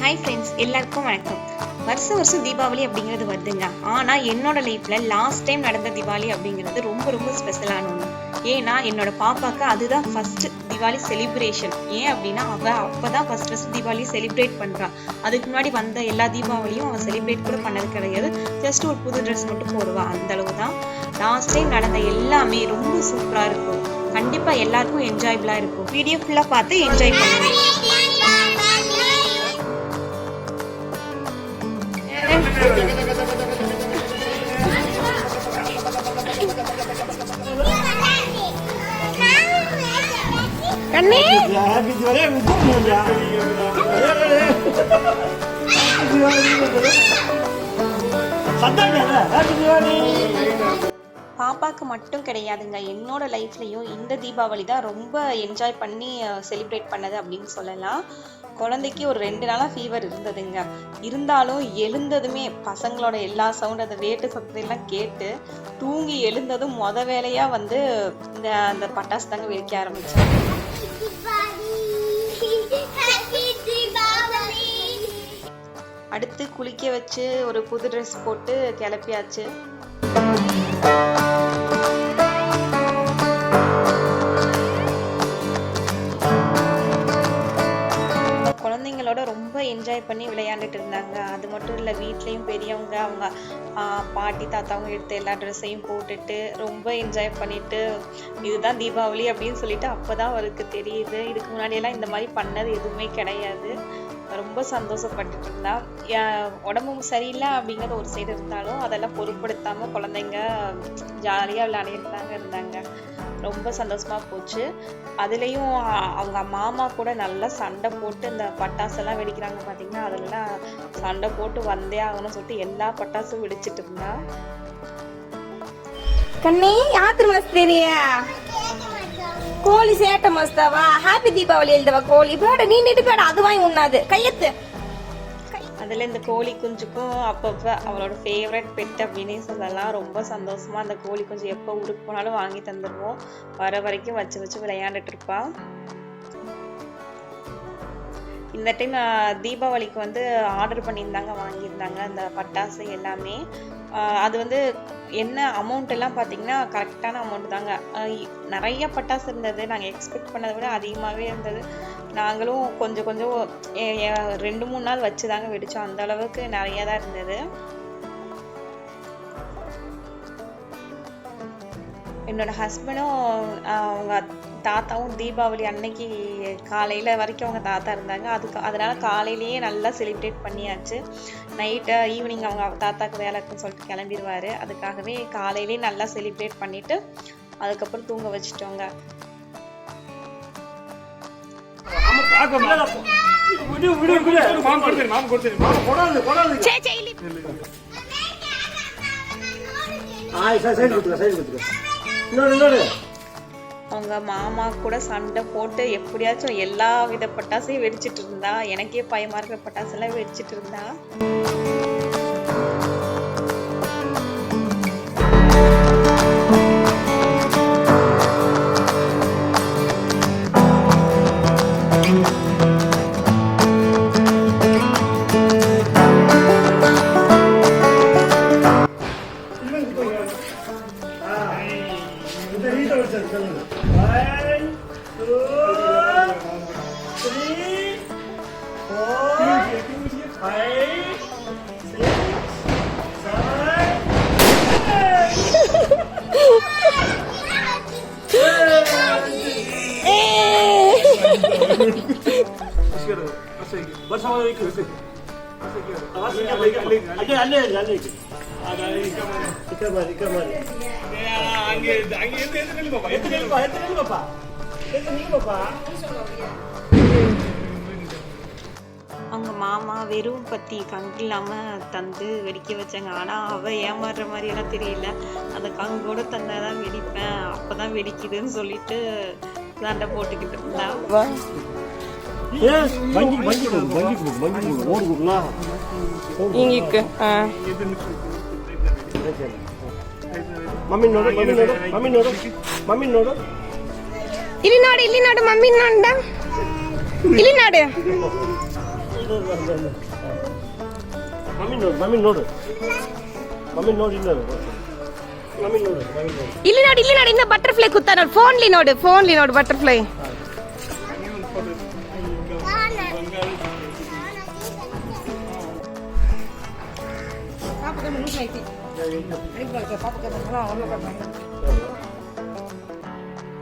Hi friends எல்லாருக்கும் வணக்கம். வருஷம் வருஷம் தீபாவளி அப்படிங்கிறது வருதுங்க. ஆனால் என்னோட லைஃப்பில் லாஸ்ட் டைம் நடந்த தீபாவளி அப்படிங்கிறது ரொம்ப ரொம்ப ஸ்பெஷலான ஒன்று ஏன்னா என்னோட பாப்பாக்கு அதுதான் ஃபர்ஸ்ட் தீபாவளி செலிப்ரேஷன் ஏன் அப்படின்னா அவள் அப்போ தான் ஃபர்ஸ்ட் ஃபஸ்ட் தீபாவளி செலிப்ரேட் பண்ணுறான் அதுக்கு முன்னாடி வந்த எல்லா தீபாவளியும் அவள் செலிப்ரேட் கூட பண்ணது கிடையாது. ஜஸ்ட் ஒரு புது ட்ரெஸ் மட்டும் போடுவா. அந்த அளவு தான் லாஸ்ட் டைம் நடந்த எல்லாமே ரொம்ப சூப்பராக இருக்கும். கண்டிப்பாக எல்லாருக்கும் என்ஜாயபிளாக இருக்கும். வீடியோ ஃபுல்லாக பார்த்து என்ஜாய் பண்ணுவேன் திவாலி பாப்பாக்கு மட்டும் கிடையாதுங்க. என்னோட லைஃப்லையும் இந்த தீபாவளி தான் ரொம்ப என்ஜாய் பண்ணி செலிப்ரேட் பண்ணது அப்படின்னு சொல்லலாம். குழந்தைக்கு ஒரு ரெண்டு நாளாக ஃபீவர் இருந்ததுங்க. இருந்தாலும் எழுந்ததுமே பசங்களோட எல்லா சவுண்ட் அந்த வேட்டு சத்தத்தையெல்லாம் கேட்டு தூங்கி எழுந்ததும் மொத வேலையாக வந்து இந்த அந்த பட்டாசு தாங்க வெடிக்க ஆரம்பிச்சேன். அடுத்து குளிக்க வச்சு ஒரு புது ட்ரெஸ் போட்டு கிளப்பியாச்சு. என்ஜாய் பண்ணி விளையாண்டுட்டு இருந்தாங்க அது மட்டும் இல்லை வீட்லேயும் பெரியவங்க அவங்க பாட்டி தாத்தாவும் எடுத்து எல்லா ட்ரெஸ்ஸையும் போட்டுட்டு ரொம்ப என்ஜாய் பண்ணிட்டு இதுதான் தீபாவளி அப்படின்னு சொல்லிட்டு அப்போ தான் அவருக்கு தெரியுது. இதுக்கு முன்னாடியெல்லாம் இந்த மாதிரி பண்ணது எதுவுமே கிடையாது. ரொம்ப சந்தோஷப்பட்டுட்டு இருந்தா யா- உடம்பும் சரியில்லை அப்படிங்கிறது ஒரு சைடு இருந்தாலும் அதெல்லாம் பொருட்படுத்தாமல் குழந்தைங்க ஜாலியாக விளையாடிட்டு தாங்க இருந்தாங்க. ரொம்ப சந்தோஷமாக போச்சு. அதுலேயும் அவங்க மாமா கூட நல்லா சண்டை போட்டு இந்த பட்டாசெல்லாம் வெடிக்கிறாங்க பார்த்தீங்கன்னா அதெல்லாம் சண்டை போட்டு வந்தே ஆகணும்னு சொல்லிட்டு எல்லா பட்டாசும் வெடிச்சிட்டு இருந்தா. கண்ணி யாத்திர மஸ்திரியா கோழி சேட்டை மஸ்தாவா? ஹாப்பி தீபாவளி எழுதவா கோழி? இப்போ நீ நிட்டு அது வாங்கி உண்ணாது. கையெத்து. அதில் இந்த கோழி குஞ்சுக்கும் அப்பப்போ அவளோட ஃபேவரட் பெட் அப்படின்னு சொல்லலாம். ரொம்ப சந்தோஷமாக அந்த கோழி குஞ்சு எப்போ ஊருக்கு போனாலும் வாங்கி தந்துடுவோம் வர வரைக்கும் வச்சு வச்சு விளையாண்டுட்டு இருப்பாள் இந்த டைம் தீபாவளிக்கு வந்து ஆர்டர் பண்ணியிருந்தாங்க வாங்கியிருந்தாங்க. அந்த பட்டாசு எல்லாமே. அது வந்து என்ன அமௌண்ட் எல்லாம் பார்த்தீங்கன்னா கரெக்டான அமௌண்ட் தாங்க. நிறைய பட்டாசு இருந்தது. நாங்கள் எக்ஸ்பெக்ட் பண்ணதை விட அதிகமாகவே இருந்தது. நாங்களும் கொஞ்சம் கொஞ்சம் ரெண்டு மூணு நாள் வச்சு தாங்க வெடிச்சோம். அந்த அளவுக்கு நிறைய தான் இருந்தது. என்னோட ஹஸ்பண்டும் அவங்க தாத்தாவும் தீபாவளி அன்னைக்கு காலையில் வரைக்கும் அவங்க தாத்தா இருந்தாங்க. அதுக்கு அதனால் காலையிலேயே நல்லா செலிப்ரேட் பண்ணியாச்சு. நைட்டு ஈவினிங் அவங்க தாத்தாவுக்கு வேலை இருக்குன்னு சொல்லிட்டு கிளம்பிடுவார். அதுக்காகவே காலையிலேயே நல்லா செலிப்ரேட் பண்ணிட்டு அதுக்கப்புறம் தூங்க வச்சுட்டோங்க. விடு விடு விடு. மாமா கொடுத்தேன் மாமா கொடுத்தேன் மாமா போடாது போடாது. ஆ சரி சைடு கொடுத்துக்க சைடு கொடுத்துக்க. இன்னொரு இன்னொரு அவங்க மாமா கூட சண்டை போட்டு எப்படியாச்சும் எல்லா வித பட்டாசையும் வெடிச்சிட்டு இருந்தா எனக்கே பயமா இருக்கிற பட்டாசெல்லாம் வெடிச்சிட்டு இருந்தா? बस हमारा एक है आवाज क्या लेगा अरे अल्ले अल्ले इका मार इका मार ಹಂಗೆ ಹಂಗೆ ಎದ್ದು ಎದ್ದು ನಿಲ್ಲಿ ಬಾಬಾ ಎತ್ತು ನಿಲ್ಲು ಎತ್ತು ನಿಲ್ಲು ಪಾಪ ಎತ್ತು ನಿಲ್ಲು ಪಾಪ அவங்க மாமா வெறும் பத்தி கங்கு இல்லாம தந்து வெடிக்க வச்சாங்க ஆனா அவ ஏமாறுற மாதிரி எல்லாம் தெரியல அந்த கங்கோட தந்தாதான் வெடிப்பேன் அப்பதான் வெடிக்குதுன்னு சொல்லிட்டு சண்டை போட்டுக்கிட்டு இருந்தா Yes, bangi bangi ko, bangi ko, bangi ko. Or ko na. ಹಿಂಗಿಕ್ಕೆ Mami nodu, mami nodu, mami nodu, mami nodu. ಇಲ್ಲಿ ನೋಡು ಇಲ್ಲಿ ನೋಡು ಮಮ್ಮಿ ನೋಡ ಇಲ್ಲಿ ನೋಡು ಮಮ್ಮಿ ನೋಡು ಮಮ್ಮಿ ನೋಡು ಮಮ್ಮಿ ನೋಡಿ ಇಲ್ಲ ಇಲ್ಲಿ ನೋಡಿ ಇಲ್ಲಿ ನೋಡಿ ಇನ್ನ ಬಟರ್ಫ್ಲೈ ಕೂತ ನೋಡಿ ಫೋನ್ಲಿ ನೋಡು ಫೋನ್ಲಿ ನೋಡು ಬಟರ್ಫ್ಲೈ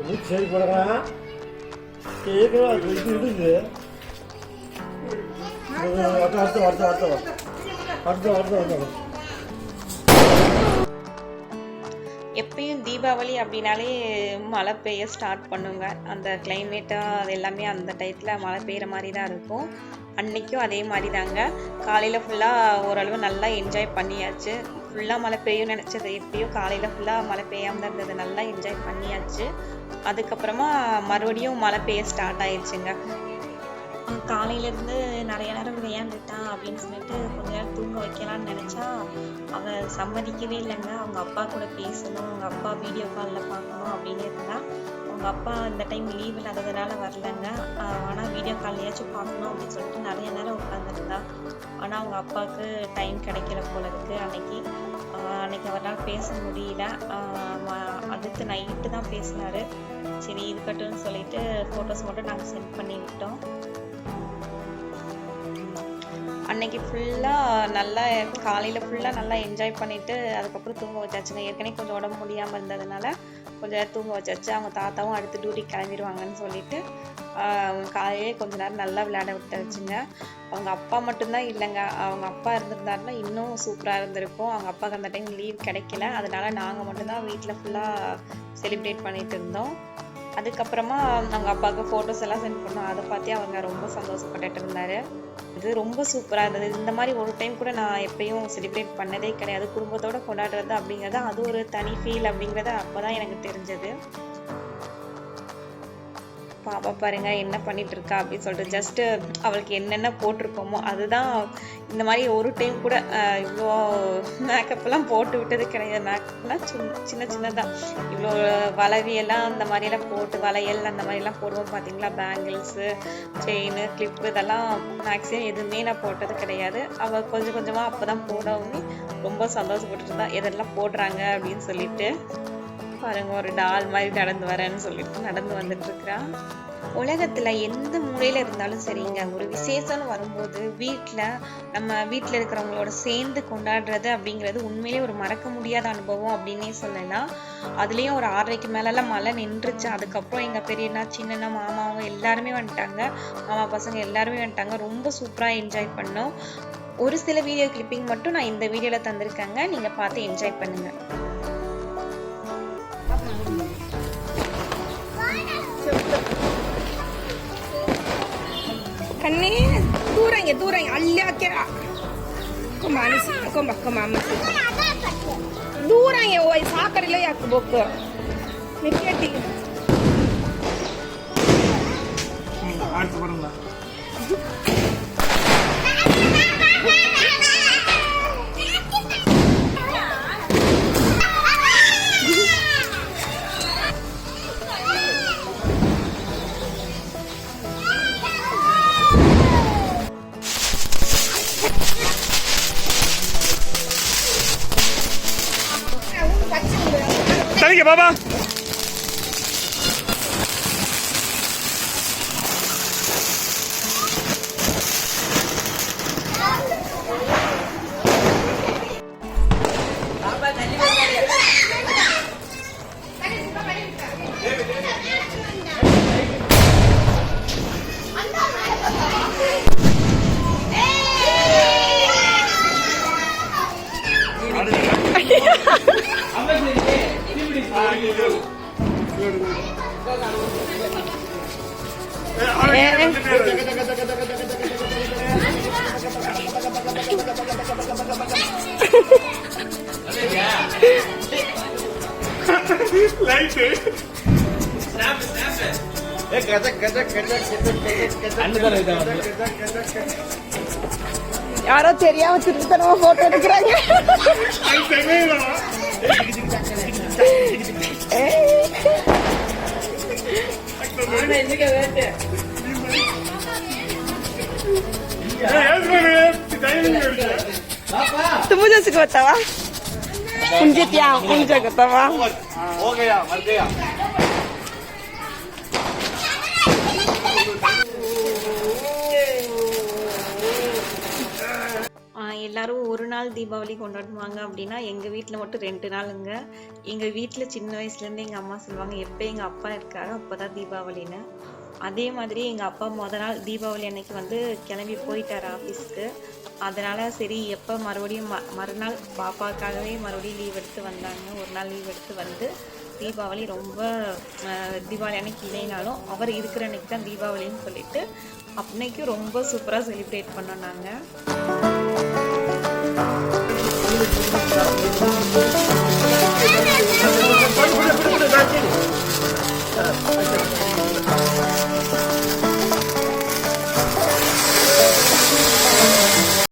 மூச்சு சரி போடுறா கேட்கவா இது இடுது அடுத்த அடுத்த அடுத்த அடுத்த அடுத்த அடுத்த அடுத்த எப்பயும் தீபாவளி அப்படின்னாலே மழை பெய்ய ஸ்டார்ட் பண்ணுங்க. அந்த கிளைமேட்டாக அது எல்லாமே அந்த டயத்தில் மழை பெய்கிற மாதிரி தான் இருக்கும். அன்னைக்கும் அதே மாதிரி தாங்க காலையில் ஃபுல்லாக ஓரளவு நல்லா என்ஜாய் பண்ணியாச்சு. ஃபுல்லாக மழை பெய்யும் நினச்சது. எப்பயும் காலையில் ஃபுல்லாக மழை பெய்யாமல் தான் இருந்தது. நல்லா என்ஜாய் பண்ணியாச்சு. அதுக்கப்புறமா மறுபடியும் மழை பெய்ய ஸ்டார்ட் ஆயிடுச்சுங்க. காலையிலேருந்து நிறைய நேரம் விளையாண்டுட்டான் அப்படின்னு சொல்லிட்டு கொஞ்ச நேரம் தூங்க வைக்கலாம்னு நினச்சா அவன் சம்மதிக்கவே இல்லைங்க. அவங்க அப்பா கூட பேசணும் அவங்க அப்பா வீடியோ காலில் பார்க்கணும் அப்படின்னு இருந்தா அவங்க அப்பா இந்த டைம் லீவ் இல்லாததுனால வரலங்க. ஆனால் வீடியோ கால்லையாச்சும் பார்க்கணும் அப்படின்னு சொல்லிட்டு நிறைய நேரம் உட்காந்துருந்தா ஆனால் அவங்க அப்பாவுக்கு டைம் கிடைக்கிற போல இருக்குது அன்னைக்கு. அன்னைக்கு அவரால் பேச முடியல. அடுத்து நைட்டு தான் பேசினார். சரி இருக்கட்டும்னு சொல்லிட்டு ஃபோட்டோஸ் மட்டும் நாங்கள் சென்ட் பண்ணி விட்டோம் அன்னைக்கு ஃபுல்லாக நல்லா காலையில் ஃபுல்லாக நல்லா என்ஜாய் பண்ணிவிட்டு அதுக்கப்புறம் தூங்க வச்சாச்சுங்க. ஏற்கனவே கொஞ்சம் உடம்பு முடியாமல் இருந்ததுனால கொஞ்சம் நேரம் தூங்க வச்சாச்சு. அவங்க தாத்தாவும் அடுத்து டியூட்டிக்கு கிளம்பிடுவாங்கன்னு சொல்லிட்டு காலையிலே கொஞ்ச நேரம் நல்லா விளையாட விட்டாச்சுங்க. அவங்க அப்பா மட்டும்தான் இல்லைங்க. அவங்க அப்பா இருந்திருந்தாருன்னா இன்னும் சூப்பராக இருந்திருக்கும். அவங்க அப்பாவுக்கு அந்த டைம் லீவ் கிடைக்கல. அதனால நாங்கள் மட்டும்தான் வீட்டில் ஃபுல்லாக செலிப்ரேட் பண்ணிட்டு இருந்தோம். அதுக்கப்புறமா அவங்க அப்பாவுக்கு ஃபோட்டோஸ் எல்லாம் சென்ட் பண்ணோம். அதை பார்த்தே அவங்க ரொம்ப சந்தோஷப்பட்டுட்டு இருந்தாரு. இது ரொம்ப சூப்பராக இருந்தது. இந்த மாதிரி ஒரு டைம் கூட நான் எப்பயும் செலிப்ரேட் பண்ணதே கிடையாது. குடும்பத்தோட கொண்டாடுறது அப்படிங்கிறது அது ஒரு தனி ஃபீல் அப்படிங்கிறது அப்பதான் எனக்கு தெரிஞ்சது. பாப்பா பாருங்க என்ன பண்ணிட்டு இருக்கா அப்படின்னு சொல்லிட்டு ஜஸ்ட் அவளுக்கு என்னென்ன போட்டிருக்கோமோ அதுதான் இந்த மாதிரி ஒரு டைம் கூட இவ்வளோ மேக்கப்லாம் போட்டு விட்டது கிடையாது. மேக்கப்லாம் சின்ன சின்ன சின்னதாக இவ்வளோ வளவியெல்லாம் அந்த மாதிரியெல்லாம் போட்டு வளையல் அந்த மாதிரிலாம் போடுவோம் பார்த்தீங்களா பேங்கிள்ஸு செயின் கிளிப்பு இதெல்லாம் மேக்ஸிமம் எதுவுமே நான் போட்டது கிடையாது. அவள் கொஞ்சம் கொஞ்சமாக அப்போ தான் போடவும் ரொம்ப சந்தோஷப்பட்டுட்டு தான் எதெல்லாம் போடுறாங்க அப்படின்னு சொல்லிட்டு பாருங்க ஒரு டால் மாதிரி நடந்து வரேன்னு சொல்லிட்டு நடந்து வந்துட்டு இருக்கிறா உலகத்துல எந்த மூலையில இருந்தாலும் சரிங்க ஒரு விசேஷம்னு வரும்போது வீட்டில் நம்ம வீட்டில் இருக்கிறவங்களோட சேர்ந்து கொண்டாடுறது அப்படிங்கிறது உண்மையிலேயே ஒரு மறக்க முடியாத அனுபவம் அப்படின்னே சொல்லலாம். அதுலயும் ஒரு ஆறரைக்கு மேலெல்லாம் மழை நின்றுச்சு. அதுக்கப்புறம் எங்க பெரியண்ணா சின்னண்ணா மாமா அவங்க எல்லாருமே வந்துட்டாங்க. மாமா பசங்க எல்லாருமே வந்துட்டாங்க. ரொம்ப சூப்பரா என்ஜாய் பண்ணோம். ஒரு சில வீடியோ கிளிப்பிங் மட்டும் நான் இந்த வீடியோல தந்திருக்கேங்க. நீங்க பார்த்து என்ஜாய் பண்ணுங்க. கண்ணே தூரங்க தூரங்க அல்லாக்கா கொம்பா அனுசி கொம்பா கொம்பா அம்மசி ದೂರಂಗೆ ಹೋಯ್ ಸಾಕಡಿಲ್ಲ ಯಾಕೆ ಬೇಕು ನಿಕ್ಕೇಟಿ அடுத்து பாருங்களா लाइट யாரோ தெரியாம திருத்தனமா போட்டோ எடுக்கிறாங்க तुझे शिकवतावा म्हणजे त्या उंच करतावा हो गया मर गया எல்லாரும் ஒரு நாள் தீபாவளி கொண்டாடுவாங்க அப்படின்னா எங்கள் வீட்டில் மட்டும் ரெண்டு நாளுங்க. எங்கள் வீட்டில் சின்ன வயசுலேருந்து எங்கள் அம்மா சொல்லுவாங்க எப்போ எங்கள் அப்பா இருக்காரோ அப்போ தான் தீபாவளின்னு. அதே மாதிரி எங்கள் அப்பா முத நாள் தீபாவளி அன்னைக்கு வந்து கிளம்பி போயிட்டார் ஆஃபீஸ்க்கு அதனால் சரி எப்போ மறுபடியும் ம மறுநாள் பாப்பாவுக்காகவே மறுபடியும் லீவ் எடுத்து வந்தாங்க. ஒரு நாள் லீவ் எடுத்து வந்து தீபாவளி ரொம்ப தீபாவளி அன்னைக்கு இல்லைனாலும் அவர் இருக்கிற அன்னைக்கு தான் தீபாவளின்னு சொல்லிட்டு அன்னைக்கும் ரொம்ப சூப்பராக செலிப்ரேட் பண்ணோம் நாங்கள் Thank you.